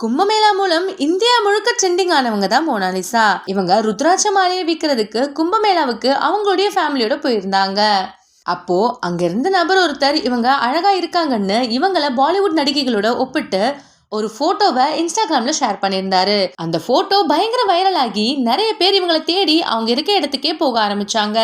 கும்பமேளா மூலம் இந்தியா முழுக்க ட்ரெண்டிங் ஆனவங்க தான் மோனாலிசா இவங்க ருத்ராட்ச மாலையை விற்கிறதுக்கு கும்பமேளாவுக்கு அவங்களுடைய ஃபேமிலியோட போயிருந்தாங்க. அப்போ அங்க இருந்த நபர் ஒருத்தர் இவங்க அழகா இருக்காங்கன்னு இவங்கள பாலிவுட் நடிகைகளோட ஒப்பிட்டு ஒரு போட்டோவை இன்ஸ்டாகிராம்ல ஷேர் பண்ணியிருந்தாரு. அந்த போட்டோ பயங்கர வைரல் ஆகி நிறைய பேர் இவங்களை தேடி அவங்க இருக்க இடத்துக்கே போக ஆரம்பிச்சாங்க.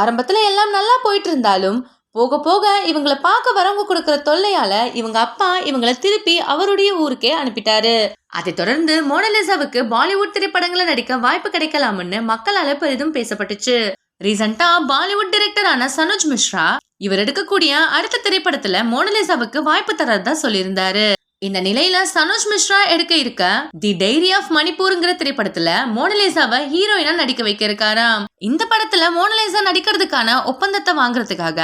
ஆரம்பத்துல எல்லாம் நல்லா போயிட்டு இருந்தாலும் போக போக இவங்களை பார்க்க வரவங்க கொடுக்குற தொல்லையால இவங்க அப்பா இவங்களை திருப்பி அவருடைய ஊருக்கே அனுப்பிட்டாரு. அதைத் தொடர்ந்து மோனலிசாவுக்கு பாலிவுட் திரைப்படங்களை நடிக்க வாய்ப்பு கிடைக்கலாம்னு மக்களால பெரிதும் பேசப்பட்டுச்சு. ரீசெண்டா பாலிவுட் டைரக்டரான சனோஜ் மிஸ்ரா இவர் எடுக்கக்கூடிய அடுத்த திரைப்படத்துல மோனலிசாவுக்கு வாய்ப்பு தரதா சொல்லியிருந்தாரு. இந்த நிலையில சனோஜ் மிஸ்ரா எடுக்க இருக்க தி டைரி ஆஃப் மணிப்பூருங்கிற திரைப்படத்துல மோனலேசாவை ஹீரோயினா நடிக்க வைக்க இருக்காராம். இந்த படத்துல மோனலேசா நடிக்கிறதுக்கான ஒப்பந்தத்தை வாங்குறதுக்காக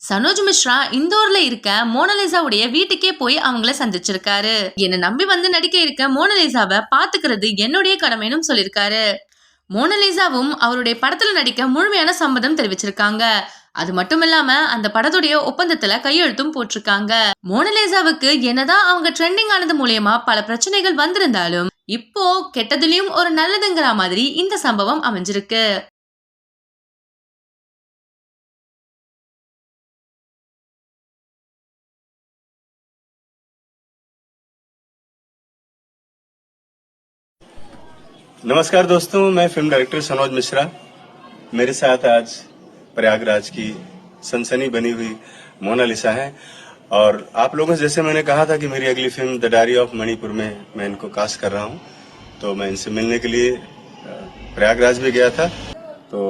சனோஜ் மிஸ்ரா இந்தோர்ல இருக்க மோனலிசாவுடைய வீட்டுக்கே போய் அவங்கள சந்திச்சிருக்காரு. என்னை நம்பி வந்து நடிக்க இருக்க மோனலிசாவை பாத்துக்கிறது என்னுடைய கடமைன்னு சொல்லியிருக்காரு மோனலிசாவும் அவருடைய படத்துல நடிக்க முழுமையான சம்மதம் தெரிவிச்சிருக்காங்க. அது மட்டும் இல்லாம அந்த படத்துடைய ஒப்பந்தத்துல கையெழுத்தும் போட்டிருக்காங்க. மோனலிசாவுக்கு என்னதான் அவங்க ட்ரெண்டிங் ஆனது மூலியமா பல பிரச்சனைகள் வந்திருந்தாலும் இப்போ கெட்டதுலயும் ஒரு நல்லதுங்கிற மாதிரி இந்த சம்பவம் அமைஞ்சிருக்கு. नमस्कार दोस्तों, मैं फ़िल्म डायरेक्टर सनोज मिश्रा। मेरे साथ आज प्रयागराज की सनसनी बनी हुई मोनालिसा है। और आप लोगों से जैसे मैंने कहा था कि मेरी अगली film the diary of Manipur में मैं इनको कास्ट कर रहा हूँ। तो मैं इनसे मिलने के लिए प्रयागराज भी गया था। तो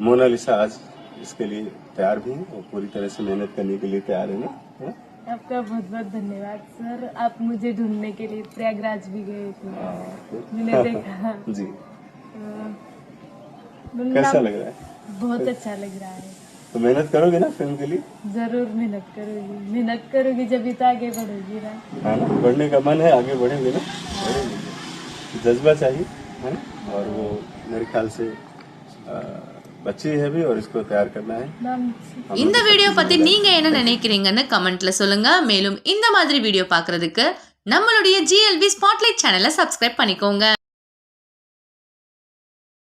मोनालिसा आज इसके लिए तैयार भी है और पूरी तरह से मेहनत करने के लिए तैयार है ना? आपका बहुत बहुत धन्यवाद सर। आप मुझे ढूँढने के लिए प्रयागराज भी गए थे। मैंने देखा। जी। कैसा लग रहा है? बहुत अच्छा लग रहा है। तो मेहनत करोगे ना फ़िल्म के लिए? ज़रूर मेहनत करोगी। मेहनत करोगी जब तो आगे बढ़ोगी ना। है ना बढ़ने का मन है आगे बढ़ेंगे ना? बढ़ेंगे जज्बा चाहिए है ना? और वो मेरे ख्याल से अ, बच्ची है भी और इसको तैयार करना है नाम இந்த வீடியோ பத்தி நீங்க என்ன நினைக்கிறீங்கன்னு கமெண்ட்ல சொல்லுங்க மேலும் இந்த மாதிரி வீடியோ பார்க்கிறதுக்கு நம்மளுடைய ஜிஎல்வி ஸ்பாட்லைட் சேனலை சப்ஸ்கிரைப் பண்ணிக்கோங்க